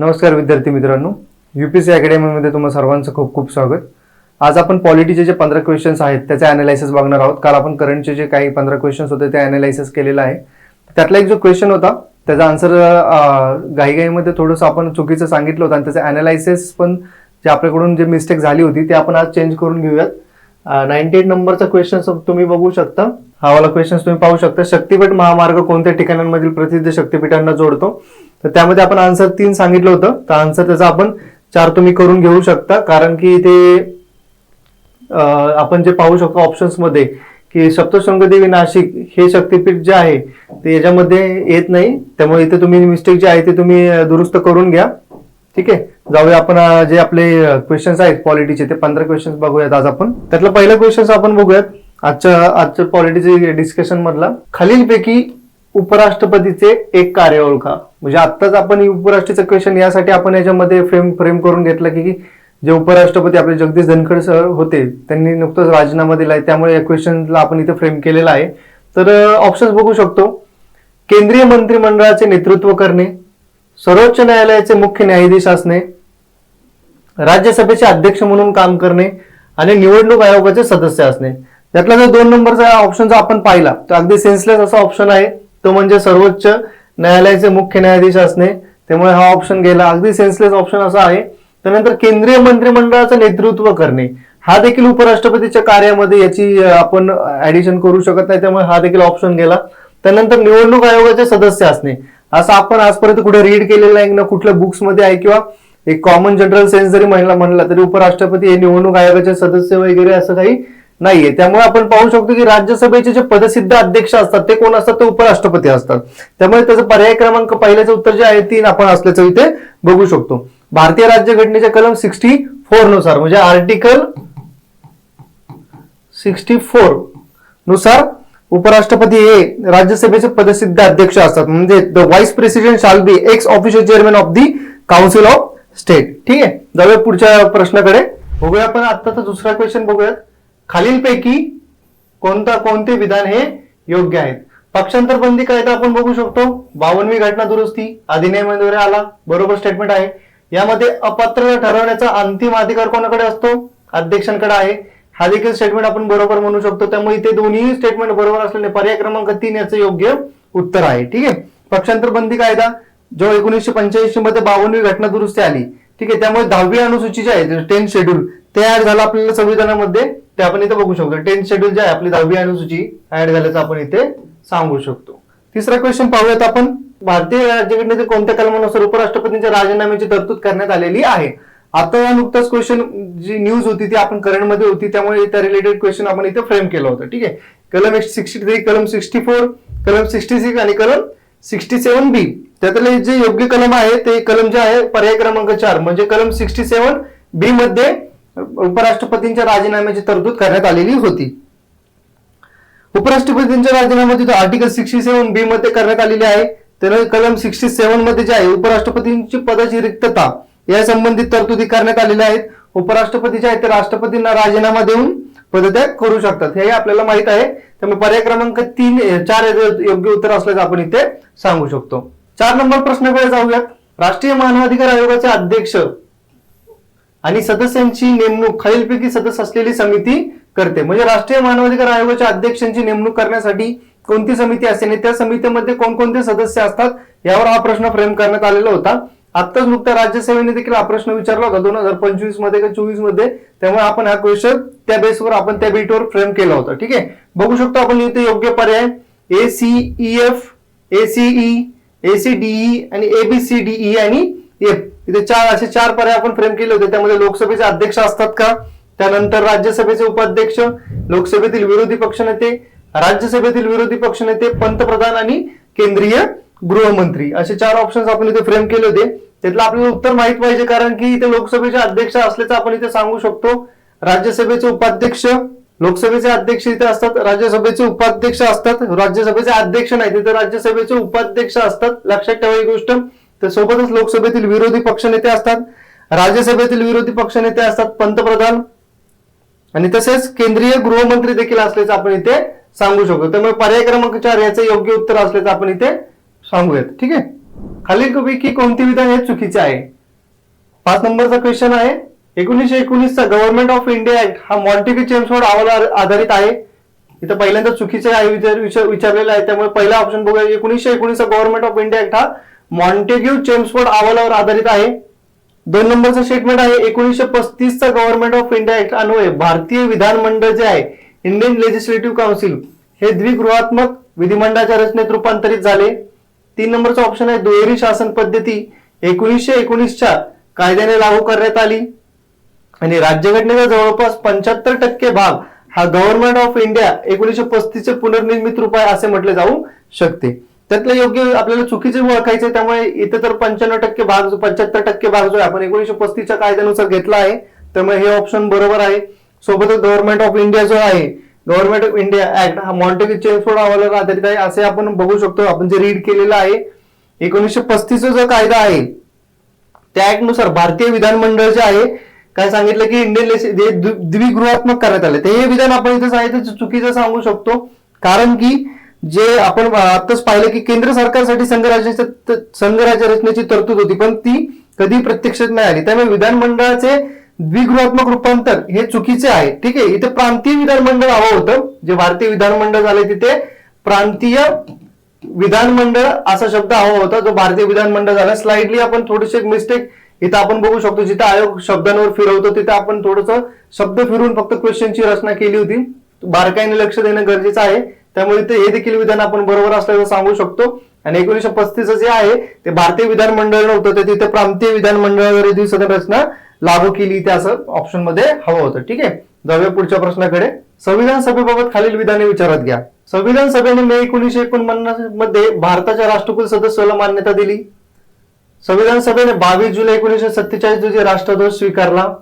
नमस्कार विद्यार्थी मित्रांनो. यू पी सी अकॅडमीमध्ये तुम्हाला सर्वांचं खूप खूप स्वागत. आज आपण पॉलिटीचे जे पंधरा क्वेश्चन्स आहेत त्याचे अनालायसिस बघणार आहोत. काल आपण करंटचे जे काही पंधरा क्वेश्चन्स होते ते अनालायसिस केलेलं आहे. त्यातला एक जो क्वेश्चन होता त्याचा आन्सर घाईघाईमध्ये थोडंसं आपण चुकीचं सांगितलं होतं आणि त्याचं अनालायसिस पण जे आपल्याकडून जे मिस्टेक झाली होती ते आपण आज चेंज करून घेऊयात. नाईन्टी एट नंबरचा क्वेश्चन तुम्ही बघू शकता. हा वाला क्वेश्चन तुम्ही पाहू शकता. शक्तिपीठ महामार्ग कोणत्या ठिकाणांमधील प्रसिद्ध शक्तिपीठांना जोडतो? तर त्यामध्ये आपण आन्सर तीन सांगितलं होतं. तर आन्सर त्याचा आपण चार तुम्ही करून घेऊ शकता. कारण की इथे आपण जे पाहू शकतो ऑप्शन्समध्ये की सप्तशृंगदेवी नाशिक हे शक्तिपीठ जे आहे ते याच्यामध्ये येत नाही. त्यामुळे इथे तुम्ही मिस्टेक जे आहे ते तुम्ही दुरुस्त करून घ्या. ठीक आहे? जाऊया आपण जे आपले क्वेश्चन्स आहेत पॉलिटीचे ते पंधरा क्वेश्चन्स बघूयात आज आपण. त्यातलं पहिलं क्वेश्चन आपण बघूयात. आजच्या आजच्या पॉलिटिक्स डिस्कशन मधला. खालीलपैकी उपराष्ट्रपतीचे एक कार्य ओळखा. म्हणजे आत्ताच आपण उपराष्ट्रीचं क्वेश्चन यासाठी आपण याच्यामध्ये फ्रेम फ्रेम करून घेतलं की जे उपराष्ट्रपती आपले जगदीश धनखड सर होते त्यांनी नुकतंच राजीनामा दिलाय. त्यामुळे या क्वेश्चनला आपण इथे फ्रेम केलेला आहे. तर ऑप्शन्स बघू शकतो. केंद्रीय मंत्रिमंडळाचे नेतृत्व करणे सर्वोच्च न्यायालयाचे मुख्य न्यायाधीश असणे राज्यसभेचे अध्यक्ष म्हणून काम करणे आणि निवडणूक आयोगाचे सदस्य असणे. त्यातला जर दोन नंबरचा ऑप्शन जर आपण पाहिला तर अगदी सेन्सलेस असा ऑप्शन आहे. तो म्हणजे सर्वोच्च न्यायालयाचे मुख्य न्यायाधीश असणे. त्यामुळे हा ऑप्शन गेला. अगदी सेन्सलेस ऑप्शन असा आहे. त्यानंतर केंद्रीय मंत्रिमंडळाचं नेतृत्व करणे. हा देखील उपराष्ट्रपतीच्या कार्यामध्ये याची आपण ऍडिशन करू शकत नाही. त्यामुळे हा देखील ऑप्शन गेला. त्यानंतर निवडणूक आयोगाचे सदस्य असणे. असं आपण आजपर्यंत कुठे रीड केलेलं आहे ना कुठल्या बुक्समध्ये आहे किंवा एक कॉमन जनरल सेन्स जरी म्हणला म्हणला तरी उपराष्ट्रपती हे निवडणूक आयोगाचे सदस्य वगैरे असं काही नाहीये. त्यामुळे आपण पाहू शकतो की राज्यसभेचे जे पदसिद्ध अध्यक्ष असतात ते कोण असतात? ते उपराष्ट्रपती असतात. त्यामुळे त्याचं पर्याय क्रमांक पहिल्याचं उत्तर जे आहे तीन आपण असल्याचं इथे बघू शकतो. भारतीय राज्यघटनेच्या कलम सिक्स्टी फोरनुसार म्हणजे आर्टिकल सिक्स्टी फोरनुसार उपराष्ट्रपती हे राज्यसभेचे पदसिद्ध अध्यक्ष असतात. म्हणजे the vice president shall be ex official chairman of the council of state ठीक आहे? जाऊया पुढच्या प्रश्नाकडे. बघूया आपण आत्ताचा दुसरा क्वेश्चन बघूयात. खालीलपैकी कोणता कोणते विधान हे योग्य आहेत? पक्षांतर बंदी कायदा आपण बघू शकतो. बावनवी घटना दुरुस्ती अधिनियमाद्वारे आला बरोबर स्टेटमेंट आहे. यामध्ये अपात्र ठरवण्याचा अंतिम अधिकार कोणाकडे असतो? अध्यक्षांकडे आहे. हा देखील स्टेटमेंट आपण बरोबर म्हणू शकतो. त्यामुळे इथे दोन्ही स्टेटमेंट बरोबर असल्याने पर्याय क्रमांक तीन याचं योग्य उत्तर आहे. ठीक आहे? पक्षांतर बंदी कायदा जो एकोणीसशे पंच्याऐंशी मध्ये बावनवी घटना दुरुस्ती आली. ठीक आहे? त्यामुळे दहावी अनुसूची जी आहे टेन्थ शेड्यूल ते ऍड झालं आपल्याला संविधानामध्ये ते आपण इथे बघू शकतो. टेन्थ शेड्यूल जे आहे आपली दहावी अनुसूची ऍड झाल्याचं आपण इथे सांगू शकतो. तिसरा क्वेश्चन पाहूयात आपण. भारतीय राज्यघटनेचे कोणत्या कलमानुसार उपराष्ट्रपतींच्या राजीनाम्याची तरतूद करण्यात आलेली आहे? आता नुकताच क्वेश्चन जी न्यूज होती ती आपण करंटमध्ये होती त्यामुळे त्या रिलेटेड क्वेश्चन आपण इथे फ्रेम केलं होतं. ठीक आहे? कलम सिक्स्टी थ्री कलम सिक्स्टी फोर कलम सिक्स्टी सिक्स आणि कलम सिक्स्टी सेव्हन बी त्यातले जे योग्य कलम आहे ते कलम जे आहे पर्याय क्रमांक चार. म्हणजे कलम सिक्स्टी सेव्हन बी मध्ये उपराष्ट्रपतींच्या राजीनाम्याची तरतूद करण्यात आलेली होती. उपराष्ट्रपतींच्या राजीनाम्याची आर्टिकल सिक्स्टी सेव्हन बी मध्ये करण्यात आलेली आहे. तर कलम सिक्स्टी सेव्हनमध्ये जे आहे उपराष्ट्रपतींची पदाची रिक्तता या संबंधित तरतुदी करण्यात आलेल्या आहेत. उपराष्ट्रपती जे आहेत ते राष्ट्रपतींना राजीनामा देऊन पदत्याग करू शकतात. हे आपल्याला माहीत आहे. त्यामुळे पर्याय क्रमांक तीन चार योग्य उत्तर असल्याचं आपण इथे सांगू शकतो. चार नंबर प्रश्नाकडे जाऊयात. राष्ट्रीय मानवाधिकार आयोगाचे अध्यक्ष आणि सदस्यांची नेमणूक खालीलपैकी सदस्य असलेली समिती करते. म्हणजे राष्ट्रीय मानवाधिकार आयोगाच्या अध्यक्षांची नेमणूक करण्यासाठी कोणती समिती असते आणि त्या समितीमध्ये कोणकोणते सदस्य असतात यावर हा प्रश्न फ्रेम करण्यात आलेला होता. आत्ताच नुकत्या राज्यसेवेने देखील हा प्रश्न विचारला होता दोन हजार पंचवीसमध्ये किंवा चोवीसमध्ये त्यामुळे आपण हा क्वेश्चन त्या बेसवर आपण त्या बीटवर फ्रेम केला होता. ठीक आहे? बघू शकतो आपण इथे योग्य पर्याय. A C F A C E A C D E आणि A B C D E आणि ये इथे चार असे चार पर्याय आपण फ्रेम केले होते. त्यामध्ये लोकसभेचे अध्यक्ष असतात का? त्यानंतर राज्यसभेचे उपाध्यक्ष लोकसभेतील विरोधी पक्षनेते राज्यसभेतील विरोधी पक्षनेते पंतप्रधान आणि केंद्रीय गृहमंत्री. असे चार ऑप्शन्स आपण इथे फ्रेम केले होते. त्यातलं आपल्याला उत्तर माहीत पाहिजे कारण की इथे लोकसभेचे अध्यक्ष असल्याचं आपण इथे सांगू शकतो. राज्यसभेचे उपाध्यक्ष लोकसभेचे अध्यक्ष इथे असतात. राज्यसभेचे उपाध्यक्ष असतात. राज्यसभेचे अध्यक्ष नाही तिथे राज्यसभेचे उपाध्यक्ष असतात. लक्षात ठेवा ही गोष्ट. तर सोबतच लोकसभेतील विरोधी पक्षनेते असतात राज्यसभेतील विरोधी पक्षनेते असतात पंतप्रधान. आणि तसेच केंद्रीय गृहमंत्री देखील असल्याचं आपण इथे सांगू शकतो. त्यामुळे पर्याय क्रमांक चार याचं योग्य उत्तर असल्याचं आपण इथे सांगूयात. ठीक आहे? खालीलपैकी कोणते विधान हे चुकीचे आहे? पाच नंबरचा क्वेश्चन आहे. एकोणीसशे एकोणीसचा गव्हर्नमेंट ऑफ इंडिया ऍक्ट हा मॉन्टेग्यू चेम्सफोर्ड अहवालावर आधारित आहे. इथं पहिल्यांदा चुकीचे आहे विचारलेलं आहे. त्यामुळे पहिला ऑप्शन बघूया. एकोणीसशे एकोणीसचा गव्हर्नमेंट ऑफ इंडिया ऍक्ट हा मॉन्टेग्यू चेम्सफोर्ड अहवालावर आधारित आहे. दोन नंबरचं स्टेटमेंट आहे एकोणीसशे पस्तीसचा गव्हर्नमेंट ऑफ इंडिया ऍक्ट अन्वये भारतीय विधानमंडळ जे आहे इंडियन लेजिस्लेटिव्ह काउन्सिल हे द्विगृहात्मक विधिमंडळाच्या रचनेत रूपांतरित झाले. तीन नंबरचा ऑप्शन आहे दुहेरी शासन पद्धती एकोणीसशे एकोणीसच्या कायद्याने लागू करण्यात आली. आणि राज्यघटनेचा जवळपास पंच्याहत्तर टक्के भाग हा गव्हर्नमेंट ऑफ इंडिया एकोणीसशे पस्तीसचे पुनर्निर्मित रूप आहे असे म्हटले जाऊ शकते. त्यातलं योग्य आपल्याला चुकीचे ओळखायचे त्यामुळे इथे तर पंच्याण्णव टक्के भाग जो पंच्याहत्तर टक्के भाग जो आहे आपण एकोणीशे पस्तीसच्या कायद्यानुसार घेतला आहे. त्यामुळे हे ऑप्शन बरोबर आहे. सोबतच गव्हर्नमेंट ऑफ इंडिया जो आहे गव्हर्नमेंट ऑफ इंडिया ऍक्ट हा मॉन्टेग्यू चेम्सफोर्ड अहवालावर आधारित आहे असे आपण बघू शकतो. आपण जे रीड केलेलं आहे एकोणीसशे पस्तीसचा जो कायदा आहे त्या ऍक्टनुसार भारतीय विधानमंडळ जे आहे काय सांगितलं की इंडियन द्विगृहात्मक करण्यात आले. ते हे विधान आपण इथे सांगितलं चुकीचं सांगू शकतो. कारण की जे आपण आताच पाहिलं की केंद्र सरकारसाठी संघराज्याच्या संघराज्य रचनेची तरतूद होती पण ती कधी प्रत्यक्षात नाही आली. त्यामुळे विधानमंडळाचे द्विगृहात्मक रूपांतर हे चुकीचे आहे. ठीक आहे इथे प्रांतीय विधानमंडळ हवं होतं. जे भारतीय विधानमंडळ झाले तिथे प्रांतीय विधानमंडळ असा शब्द हवा होता जो भारतीय विधानमंडळ झाला. स्लाइडली आपण थोडीशी मिस्टेक इथं आपण बघू शकतो जिथे आयोग शब्दांवर फिरवतो तिथे आपण थोडस शब्द फिरून फक्त क्वेश्चनची रचना केली होती. बारकाईने लक्ष देणं गरजेचं आहे. त्यामुळे ते हे देखील विधान आपण बरोबर असल्याचं सांगू शकतो. आणि एकोणीसशे पस्तीस जे आहे ते भारतीय विधानमंडळ नव्हतं ते तिथे प्रांतीय विधानमंडळावर द्विसदन रचना लागू केली ते असं ऑप्शनमध्ये हवं होतं. ठीक आहे? जाऊया पुढच्या प्रश्नाकडे. संविधान सभेबाबत खालील विधाने विचारात घ्या. संविधान सभेने मे एकोणीसशे एकोणपन्नासमध्ये भारताच्या राष्ट्रकुल सदस्याला मान्यता दिली. संविधान सभेने बावीस जुलै एकोणीसशे सत्तेचाळीस रोजी राष्ट्रध्वज स्वीकारला.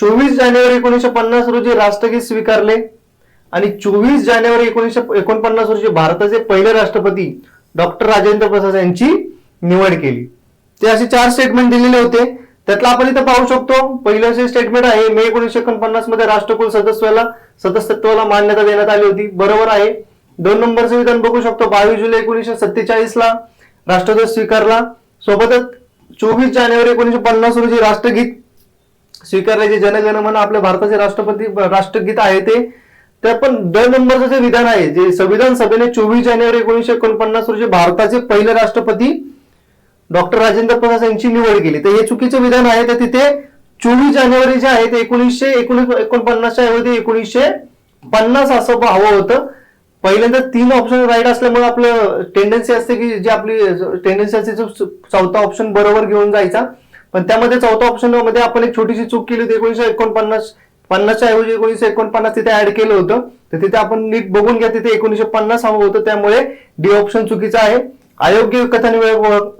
चोवीस जानेवारी एकोणीसशे पन्नास रोजी राष्ट्रगीत स्वीकारले. आणि चोवीस जानेवारी एकोणीसशे एकोणपन्नास रोजी भारताचे पहिले राष्ट्रपती डॉक्टर राजेंद्र प्रसाद यांची निवड केली. ते असे चार स्टेटमेंट दिलेले होते. त्यातला आपण इथं पाहू शकतो पहिलं जे स्टेटमेंट आहे मे एकोणीसशे एकोणपन्नासमध्ये राष्ट्रकुल सदस्याला सदस्यत्वाला मान्यता देण्यात आली होती. बरोबर आहे. दोन नंबरचं विधान बघू शकतो. बावीस जुलै एकोणीसशे सत्तेचाळीस ला राष्ट्रध्वज स्वीकारला. सोबतच चोवीस जानेवारी एकोणीसशे पन्नास रोजी राष्ट्रगीत स्वीकारले जे जनगणमन आपल्या भारताचे राष्ट्रपती राष्ट्रगीत आहे ते. तर पण दोन नंबरचं जे विधान आहे जे संविधान सभेने चोवीस जानेवारी एकोणीसशे एकोणपन्नास रोजी भारताचे पहिले राष्ट्रपती डॉक्टर राजेंद्र प्रसाद यांची निवड केली. तर हे चुकीचं विधान आहे तर तिथे चोवीस जानेवारी जे आहे ते एकोणीसशे एकोणीस एकोणपन्नासच्या ऐवजी एकोणीसशे पन्नास असं हवं होतं. पहिल्यांदा तीन ऑप्शन राईट असल्यामुळे आपलं टेंडन्सी असते की जी आपली टेंडन्सी असते चौथा ऑप्शन बरोबर घेऊन जायचा. पण त्यामध्ये चौथा ऑप्शनमध्ये आपण एक छोटीशी चूक केली होती एकोणीसशे एकोणपन्नास पन्नासच्या ऐवजी एकोणीसशे एकोणपन्नास तिथे ऍड केलं होतं. तर तिथे आपण नीट बघून घ्या तिथे एकोणीसशे पन्नास हवं होतं. त्यामुळे डी ऑप्शन चुकीचं आहे. अयोग्य कथन वेळ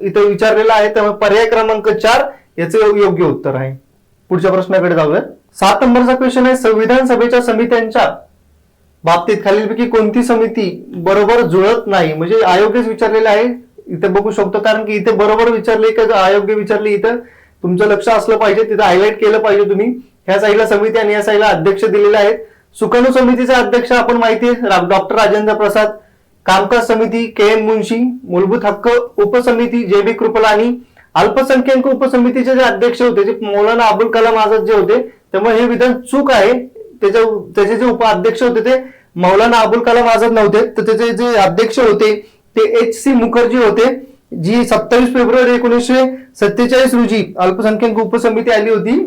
इथे विचारलेला आहे. त्यामुळे पर्याय क्रमांक चार याचं योग्य उत्तर आहे. पुढच्या प्रश्नाकडे जाऊया सात नंबरचा क्वेश्चन आहे. संविधान सभेच्या समित्यांच्या बाबतीत खालीलपैकी कोणती समिती बरोबर जुळत नाही? म्हणजे अयोग्यच विचारलेलं आहे. इथे बघू शकतो. कारण की इथे बरोबर विचारले का आयोग्य विचारले इथं? तुमचं लक्ष असलं पाहिजे. तिथं हायलाईट केलं पाहिजे तुम्ही. ह्या साईडला समिती आणि या साईडला अध्यक्ष दिलेले आहेत. सुकाणू समितीचे अध्यक्ष आपण माहिती आहे. डॉक्टर राजेंद्र प्रसाद कामकाज समिती के एम मुन्शी मूलभूत हक्क उपसमिती जे बी कृपलानी अल्पसंख्याक उपसमितीचे जे अध्यक्ष होते जे मौलाना अबुल कलाम आझाद जे होते त्यामुळे हे विधान चूक आहे. त्याच्या त्याचे जे उपाध्यक्ष होते ते मौलाना अबुल कलाम आझाद नव्हते. तर त्याचे जे अध्यक्ष होते ते एच सी मुखर्जी होते जी सत्तावीस फेब्रुवारी एकोणीसशे सत्तेचाळीस रोजी अल्पसंख्याक उपसमिती आली होती.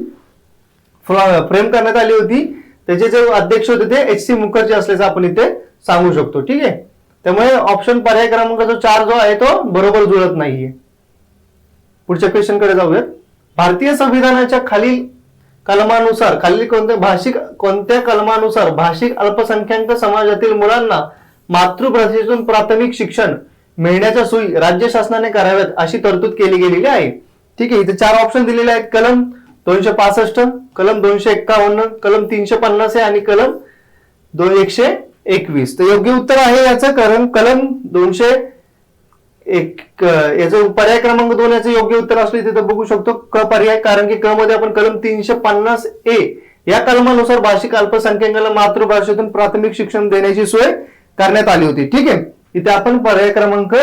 फ्रेम करण्यात आली होती. त्याचे जे अध्यक्ष होते ते एच सी मुखर्जी असल्याचं आपण इथे सांगू शकतो. ठीक आहे? त्यामुळे ऑप्शन पर्याय क्रमांक जो चार जो आहे तो बरोबर जुळत नाहीये. पुढच्या क्वेश्चनकडे जाऊयात. भारतीय संविधानाच्या खालील कलमानुसार खालील कोणत्या भाषिक कोणत्या कलमानुसार भाषिक अल्पसंख्याक समाजातील मुलांना मातृभाषेतून प्राथमिक शिक्षण मिळण्याच्या सोयी राज्य शासनाने कराव्यात अशी तरतूद केली गेलेली आहे. ठीक आहे? इथे चार ऑप्शन दिलेले आहेत. कलम दोनशे पासष्ट कलम दोनशे एक्कावन्न कलम तीनशे पन्नास आहे आणि कलम दोन एकशे एकवीस. तर योग्य उत्तर आहे याचं कारण कलम दोनशे एक याचं पर्याय क्रमांक दोन याचं योग्य उत्तर असलं तिथं बघू शकतो क पर्याय कारण की क मध्ये आपण कलम तीनशे पन्नास ए या कलमानुसार भाषिक अल्पसंख्याकाला मातृभाषेतून प्राथमिक शिक्षण देण्याची सोय करण्यात आली होती. ठीक आहे? इथे आपण पर्याय क्रमांक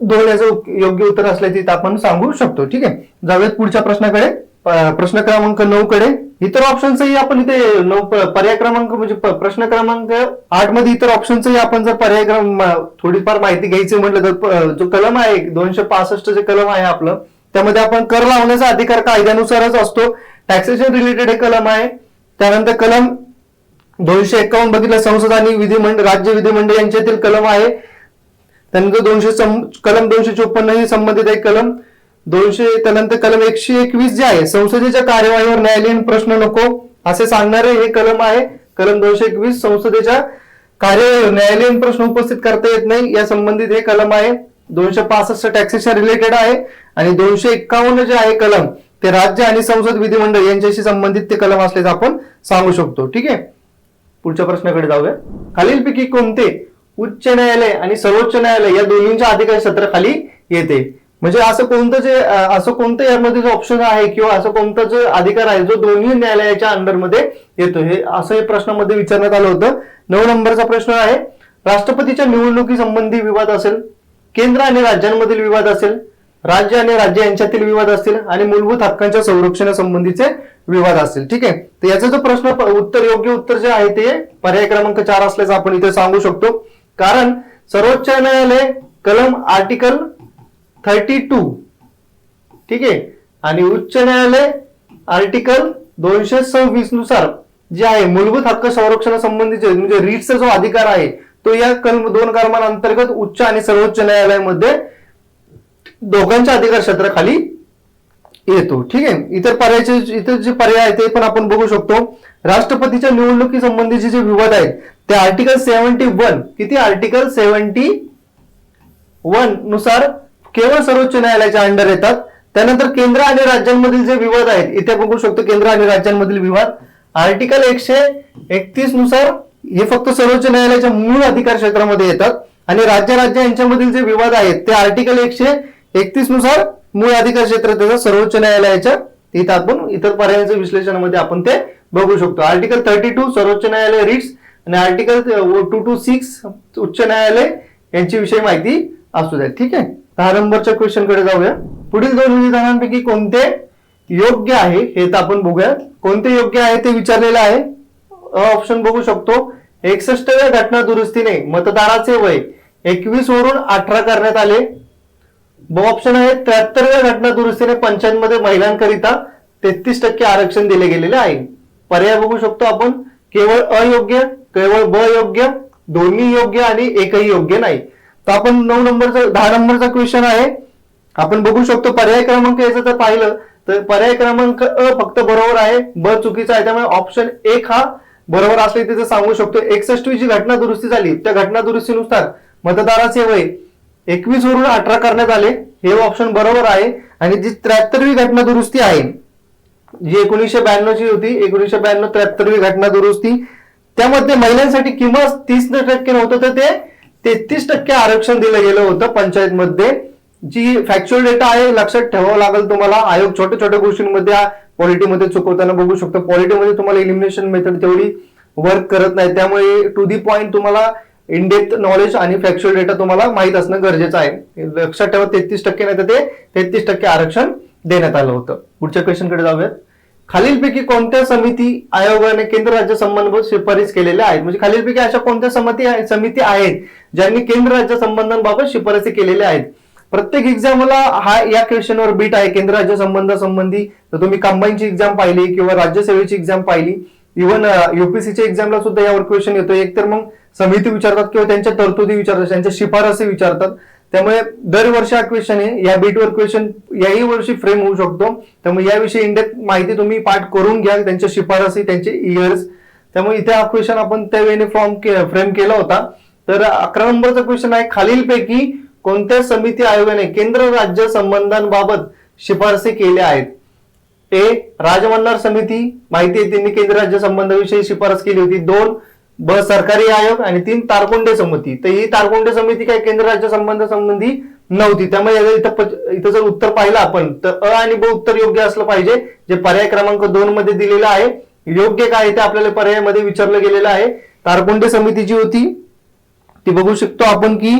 दोन याचं योग्य उत्तर असल्याचे आपण सांगू शकतो. ठीक आहे? जाऊयात पुढच्या प्रश्नाकडे. प्रश्न क्रमांक नऊ कडे. इतर ऑप्शनचंही आपण इथे नऊ पर्याय क्रमांक म्हणजे प्रश्न क्रमांक आठमध्ये इतर ऑप्शनचंही आपण जर पर्याय क्रम थोडीफार माहिती घ्यायची म्हटलं तर जो कलम आहे दोनशे पासष्ट जे कलम आहे आपलं त्यामध्ये आपण कर लावण्याचा अधिकार कायद्यानुसारच असतो. टॅक्सेशन रिलेटेड हे कलम आहे. त्यानंतर कलम दोनशे एकावन्न बघितलं संसद आणि विधिमंडळ राज्य विधिमंडळ यांच्यातील कलम आहे. त्यानंतर दोनशे कलम दोनशे चोपन्न ही संबंधित एक कलम. दोनशे त्यानंतर कलम एकशे एकवीस जे आहे संसदेच्या कार्यवाहीवर न्यायालयीन प्रश्न नको असे सांगणारे हे कलम आहे. कलम दोनशे एकवीस संसदेच्या कार्यवाहीवर न्यायालयीन प्रश्न उपस्थित करता येत नाही. या संबंधित हे कलम आहे. दोनशे पासष्ट टॅक्सेशन रिलेटेड आहे. आणि दोनशे एक्कावन्न जे आहे कलम ते राज्य आणि संसद विधिमंडळ यांच्याशी संबंधित ते कलम असल्याचं आपण सांगू शकतो. ठीक आहे? पुढच्या प्रश्नाकडे जाऊया. खालीलपैकी कोणते उच्च न्यायालय आणि सर्वोच्च न्यायालय या दोन्हींच्या अधिकार क्षेत्राखाली येते? म्हणजे असं कोणतं जे असं कोणतं यामध्ये जो ऑप्शन आहे किंवा असं कोणतं जो अधिकार आहे जो दोन्ही न्यायालयाच्या अंडरमध्ये येतो हे असं हे प्रश्नामध्ये विचारण्यात आलं होतं. नऊ नंबरचा प्रश्न आहे राष्ट्रपतीच्या निवडणुकी संबंधी विवाद असेल केंद्र आणि राज्यांमधील विवाद असेल राज्य आणि राज्य यांच्यातील विवाद असतील आणि मूलभूत हक्कांच्या संरक्षणासंबंधीचे विवाद असतील. ठीक आहे? तर याचा जो प्रश्न उत्तर योग्य उत्तर जे आहे ते पर्याय क्रमांक चार असल्याचं आपण इथे सांगू शकतो. कारण सर्वोच्च न्यायालय कलम आर्टिकल थर्टी टू. ठीक आहे? आणि उच्च न्यायालय आर्टिकल दोनशे सव्वीसनुसार जे आहे मूलभूत हक्क संरक्षणासंबंधीचे म्हणजे रीटचा जो अधिकार आहे तो या कलम दोन कलमांअंतर्गत उच्च आणि सर्वोच्च न्यायालयामध्ये दोघांच्या अधिकार क्षेत्राखाली येतो. ठीक आहे? इतर पर्यायचे इतर जे पर्याय आहेत ते पण आपण बघू शकतो. राष्ट्रपतीच्या निवडणुकी संबंधीचे जे विवाद आहेत ते आर्टिकल सेव्हन्टी वन किती? आर्टिकल सेव्हन्टी वननुसार केवळ सर्वोच्च न्यायालयाच्या अंडर येतात. त्यानंतर केंद्र आणि राज्यांमधील जे विवाद आहेत इथे बघू शकतो केंद्र आणि राज्यांमधील विवाद. आर्टिकल एकशे एकतीसनुसार हे फक्त सर्वोच्च न्यायालयाच्या मूळ अधिकार क्षेत्रामध्ये येतात. आणि राज्य राज्य यांच्यामधील जे विवाद आहेत ते आर्टिकल एकशे एकतीसनुसार मूळ अधिकार क्षेत्रात येतात सर्वोच्च न्यायालयाच्या इथं आपण इतर पर्यायांच्या विश्लेषणामध्ये आपण ते बघू शकतो. आर्टिकल थर्टी टू सर्वोच्च न्यायालय रिट्स आणि आर्टिकल टू टू सिक्स उच्च न्यायालय यांची विषयी माहिती असू द्या. ठीक आहे? सहा नंबरच्या क्वेश्चनकडे जाऊया. पुढील दोन विधानांपैकी कोणते योग्य आहे हे तर आपण बघूया कोणते योग्य आहे ते विचारलेलं आहे? ऑप्शन बघू शकतो. एकसष्टव्या घटना दुरुस्तीने मतदाराचे वय एकवीस वरून अठरा करण्यात आले. ब ऑप्शन आहे त्र्याहत्तरव्या घटना दुरुस्तीने पंचायतमध्ये महिलांकरिता तेहतीस टक्के आरक्षण दिले गेलेले आहे. पर्याय बघू शकतो आपण. केवळ अयोग्य केवळ ब योग्य दोन्ही योग्य आणि एकही योग्य नाही. तर आपण नऊ नंबरचा दहा नंबरचा क्वेश्चन आहे. आपण बघू शकतो पर्याय क्रमांक याचं जर पाहिलं तर पर्याय क्रमांक अ फक्त बरोबर आहे ब चुकीचा आहे. त्यामुळे ऑप्शन एक हा बरोबर असले तिथे सांगू शकतो. एकसष्टवी जी घटना दुरुस्ती झाली. त्या घटना दुरुस्तीनुसार मतदाराचे वय एकवीस वरून अठरा करण्यात आले. हे ऑप्शन बरोबर आहे. आणि जी त्र्याहत्तरवी घटना दुरुस्ती आहे जी एकोणीसशे ब्याण्णव ची होती एकोणीसशे ब्याण्णव त्र्याहत्तरवी घटना दुरुस्ती त्यामध्ये महिलांसाठी किमान तीस टक्के नव्हतं तर ते तेहतीस टक्के आरक्षण दिलं गेलं होतं पंचायतमध्ये. जी फॅक्च्युअल डेटा आहे लक्षात ठेवावं लागेल तुम्हाला. आयोग छोट्या छोट्या गोष्टींमध्ये पॉलिटीमध्ये चुकवताना बघू शकतो. पॉलिटीमध्ये तुम्हाला इलिमिनेशन मेथड तेवढी वर्क करत नाही. त्यामुळे टू दी पॉइंट तुम्हाला इनडेप्थ नॉलेज आणि फॅक्च्युअल डेटा तुम्हाला माहीत असणं गरजेचं आहे. लक्षात ठेवा तेहतीस टक्के नाही तर ते तेहतीस टक्के आरक्षण देण्यात आलं होतं. पुढच्या क्वेश्चनकडे जाऊयात. खालीलपैकी कोणत्या समिती आयोगाने केंद्र राज्य संबंध शिफारस केलेल्या आहेत? म्हणजे खालीलपैकी अशा कोणत्या समिती समिती आहेत ज्यांनी केंद्र राज्य संबंधांबाबत शिफारसी केलेल्या आहेत? प्रत्येक एक्झामला हा या क्वेश्चनवर बीट आहे. केंद्र राज्य संबंधासंबंधी तर तुम्ही कंबाईनची एक्झाम पाहिली किंवा राज्यसेवेची एक्झाम पाहिली. इव्हन युपीसीच्या एक्झामला सुद्धा यावर क्वेश्चन येतो एक तर मग समिती विचारतात किंवा त्यांच्या तरतुदी विचारतात त्यांच्या शिफारसी विचारतात. त्यामुळे दरवर्षी हा क्वेश्चन आहे. या बीटवर क्वेश्चन याही वर्षी फ्रेम होऊ शकतो. त्यामुळे याविषयी इंडेक्स माहिती तुम्ही पाठ करून घ्या त्यांच्या शिफारसी त्यांचे इयर्स त्यामुळे इथे हा क्वेश्चन आपण त्यावेळेने फॉर्म फ्रेम केला होता. तर अकरा नंबरचा क्वेश्चन आहे. खालीलपैकी कोणत्या समिती आयोगाने केंद्र राज्य संबंधांबाबत शिफारसी केल्या आहेत? ए राजमन्नार समिती. माहिती आहे त्यांनी केंद्र राज्य संबंधाविषयी शिफारस केली होती. दोन ब सरकारी आयोग आणि तीन तारकुंडे समिती. तर ही तारकुंडे समिती काय केंद्र राज्य संबंध संबंधी नव्हती. त्यामुळे इथं इथं जर उत्तर पाहिलं आपण तर अ आणि ब उत्तर योग्य असलं पाहिजे जे पर्याय क्रमांक दोन मध्ये दिलेलं आहे. योग्य काय आहे ते आपल्याला पर्यायामध्ये विचारलं गेलेलं आहे. तारकुंडे समिती जी होती ती बघू शकतो आपण की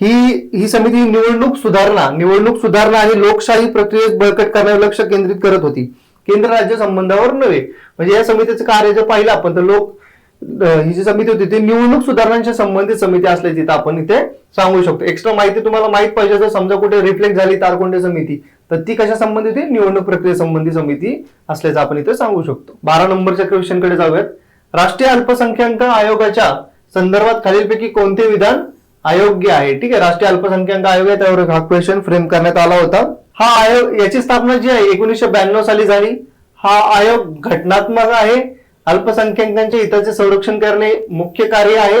ही ही समिती निवडणूक सुधारणा निवडणूक सुधारणा आणि लोकशाही प्रक्रियेस बळकट करण्यावर लक्ष केंद्रित करत होती. केंद्र राज्य संबंधावर नव्हे. म्हणजे या समितीचं कार्य जर पाहिलं आपण तर लोक ही जी समिती होती ती निवडणूक सुधारणांशी संबंधित समिती असल्याची इथं आपण इथे सांगू शकतो. एक्स्ट्रा माहिती तुम्हाला माहीत पाहिजे जर समजा कुठे रिफ्लेक्ट झाली तारकोंडे समिती तर ती कशा संबंधित आहे निवडणूक प्रक्रियेसंबंधी समिती असल्याचं आपण इथे सांगू शकतो. बारा नंबरच्या क्वेश्चनकडे जाऊयात. राष्ट्रीय अल्पसंख्याक आयोगाच्या संदर्भात खालीलपैकी कोणते विधान अयोग्य आहे? ठीक आहे राष्ट्रीय अल्पसंख्याक आयोग आहे त्यावर हा क्वेश्चन फ्रेम करण्यात आला होता. हा आयोग याची स्थापना जी आहे एकोणीसशे ब्याण्णव साली झाली. हा आयोग घटनात्मक आहे. अल्पसंख्याकांच्या हिताचे संरक्षण करणे मुख्य कार्य आहे.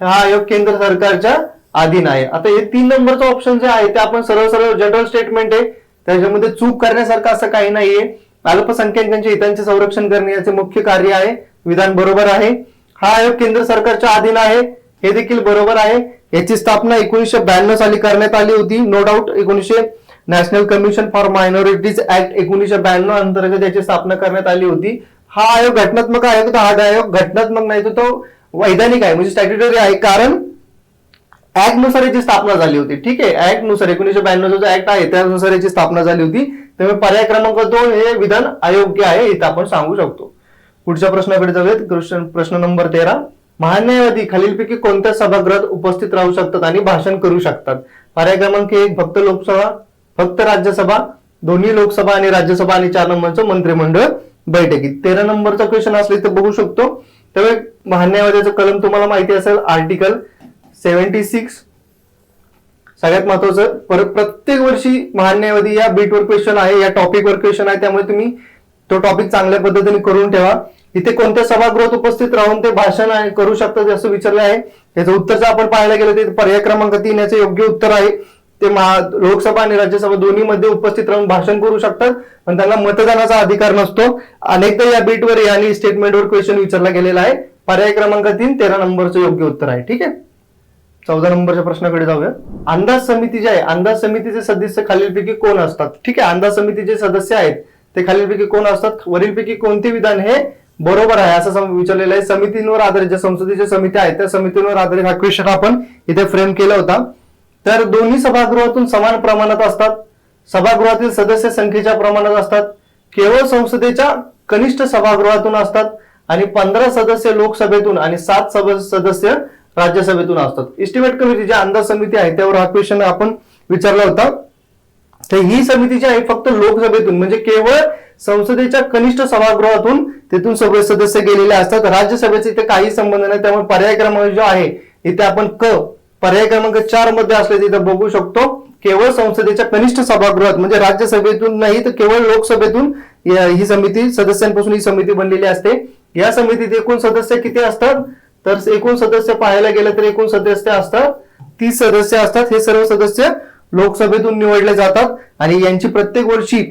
हा आयोग केंद्र सरकारच्या अधीन आहे. आता हे तीन नंबरचं ऑप्शन जे आहे ते आपण सरळ सरळ जनरल स्टेटमेंट आहे. त्याच्यामध्ये चूक करण्यासारखं असं काही नाहीये. अल्पसंख्याकांच्या हितांचे संरक्षण करणे याचे मुख्य कार्य आहे. विधान बरोबर आहे. हा आयोग केंद्र सरकारच्या अधीन आहे. हे देखील बरोबर आहे. याची स्थापना एकोणीसशे ब्याण्णव साली करण्यात आली होती. नो डाऊट एकोणीसशे national commission for minorities act एकोणीसशे ब्याण्णव अंतर्गत याची स्थापना करण्यात आली होती. हा आयोग घटनात्मक आहे तर हा आयोग घटनात्मक नाही तर तो वैधानिक आहे. म्हणजे स्टॅट्युटरी आहे कारण ऍक्टनुसार याची स्थापना झाली होती. ठीक आहे ऍक्टनुसार एकोणीसशे जो ऍक्ट आहे त्यानुसार याची स्थापना झाली होती. त्यामुळे पर्याय क्रमांक दोन हे विधान अयोग्य आहे इथं आपण सांगू शकतो. पुढच्या प्रश्नाकडे जाऊयात. प्रश्न प्रश्न नंबर तेरा. महान्यायवादी खालीलपैकी कोणत्या सभागृहात उपस्थित राहू शकतात आणि भाषण करू शकतात? पर्याय क्रमांक एक फक्त लोकसभा फक्त राज्यसभा दोन्ही लोकसभा आणि राज्यसभा आणि चार नंबरचं मंत्रिमंडळ. बैठकीत. तेरा नंबरचा क्वेश्चन असले तर बघू शकतो. त्यामुळे महान्यायवाद्याचं कलम तुम्हाला माहिती असेल आर्टिकल सेव्हन्टी सिक्स सगळ्यात महत्वाचं परत प्रत्येक वर्षी महान्यायवादी या बीटवर क्वेश्चन आहे या टॉपिकवर क्वेश्चन आहे त्यामुळे तुम्ही तो टॉपिक चांगल्या पद्धतीने करून ठेवा. इथे कोणत्या सभागृहात उपस्थित राहून ते भाषण करू शकतात असं विचारलं आहे. याचं उत्तर जर आपण पाहायला गेलं तर पर्याय क्रमांक तीन याचं योग्य उत्तर आहे. ते लोकसभा आणि राज्यसभा दोन्ही मध्ये उपस्थित राहून भाषण करू शकतात पण त्यांना मतदानाचा अधिकार नसतो. अनेकदा या बीटवर आणि स्टेटमेंटवर क्वेश्चन विचारला गेलेला आहे. पर्याय क्रमांक तीन तेरा नंबरचं योग्य उत्तर आहे. ठीक आहे? चौदा नंबरच्या प्रश्नाकडे जाऊया. अंदाज समिती जे आहे अंदाज समितीचे सदस्य खालीलपैकी कोण असतात? ठीक आहे अंदाज समितीचे सदस्य आहेत ते खालीलपैकी कोण असतात? वरीलपैकी कोणते विधान हे बरोबर आहे असं विचारलेलं आहे. समितींवर आधारित ज्या संसदेच्या समित्या आहेत त्या समितींवर आधारित हा क्वेश्चन आपण इथे फ्रेम केला होता. तर दोन्ही सभागृहातून समान प्रमाणात असतात. सभागृहातील सदस्य संख्येच्या प्रमाणात असतात. केवळ संसदेच्या कनिष्ठ सभागृहातून असतात आणि पंधरा सदस्य लोकसभेतून आणि सात सदस्य राज्यसभेतून असतात. इस्टिमेट कमिटी जी अंदाज समिती आहे त्यावर हा क्वेश्चन आपण विचारला होता. तर ही समिती जी आहे फक्त लोकसभेतून म्हणजे केवळ संसदेच्या कनिष्ठ सभागृहातून तिथून सगळे सदस्य गेलेले असतात. राज्यसभेचे इथे काही संबंध नाही त्यामुळे पर्याय क्रमांक जो आहे इथे आपण क पर्याय क्रमांक चारमध्ये असल्याचे इथं बघू शकतो. केवळ संसदेच्या कनिष्ठ सभागृहात म्हणजे राज्यसभेतून नाही तर केवळ लोकसभेतून ही समिती सदस्यांपासून ही समिती बनलेली असते. या समितीत एकूण सदस्य किती असतात? तर एकूण सदस्य पाहायला गेलं तर एकूण सदस्य असतात. तीस सदस्य असतात. हे सर्व सदस्य लोकसभेतून निवडले जातात. आणि यांची प्रत्येक वर्षी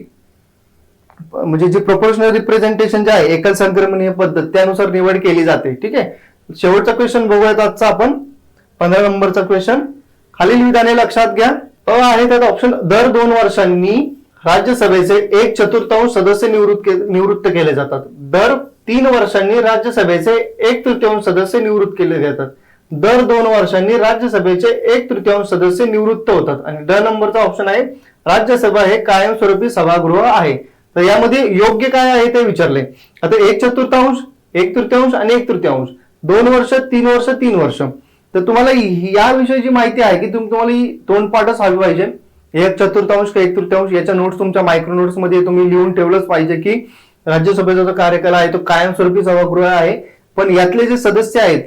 म्हणजे जे प्रोपोर्शनल रिप्रेझेंटेशन जे आहे एकल संक्रमणीय पद्धत त्यानुसार निवड केली जाते. ठीक आहे? शेवटचा क्वेश्चन बघूयात आजचा आपण. पंधरा नंबरचा क्वेश्चन खालील विधाने लक्षात घ्या. अ आहे त्यात ऑप्शन दर दोन वर्षांनी राज्यसभेचे एक चतुर्थांश सदस्य निवृत्त के- निवृत्त केले जातात. दर तीन वर्षांनी राज्यसभेचे एक तृतीयांश सदस्य निवृत्त केले जातात. दर दोन वर्षांनी राज्यसभेचे एक तृतीयांश सदस्य निवृत्त होतात. आणि ड नंबरचा ऑप्शन आहे राज्यसभा हे कायमस्वरूपी सभागृह आहे. तर यामध्ये योग्य काय आहे ते विचारले. आता एक चतुर्थांश एक तृतीयांश आणि एक तृतीयांश. दोन वर्ष तीन वर्ष तीन वर्ष. तर तुम्हाला याविषयीची या विषयीची माहिती आहे की तुम्ही तुम्हाला ही दोन पाठच हवी पाहिजे. एक चतुर्थांश का एक तृतीयांश याच्या नोट्स तुमच्या मायक्रो नोट्समध्ये तुम्ही लिहून ठेवलंच पाहिजे की राज्यसभेचा जो कार्यकाल आहे तो कायमस्वरूपी सभागृह आहे. पण यातले जे सदस्य आहेत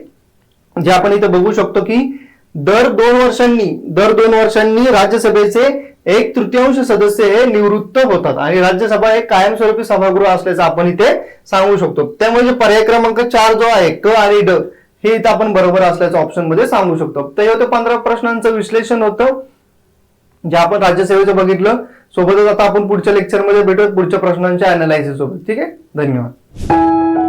जे आपण इथे बघू शकतो की दर दोन वर्षांनी दर दोन वर्षांनी राज्यसभेचे एक तृतीयांश सदस्य हे निवृत्त होतात. आणि राज्यसभा हे कायमस्वरूपी सभागृह असल्याचं आपण इथे सांगू शकतो. त्यामुळे पर्याय क्रमांक चार जो आहे क आणि ड हे इथं आपण बरोबर असल्याचं ऑप्शनमध्ये सांगू शकतो. तर हे होतं पंधरा प्रश्नांचं विश्लेषण होतं जे आपण राज्यसेवेचं बघितलं. सोबतच आता आपण पुढच्या लेक्चरमध्ये भेटूत पुढच्या प्रश्नांच्या अनालायसिस सोबत. ठीक आहे? धन्यवाद.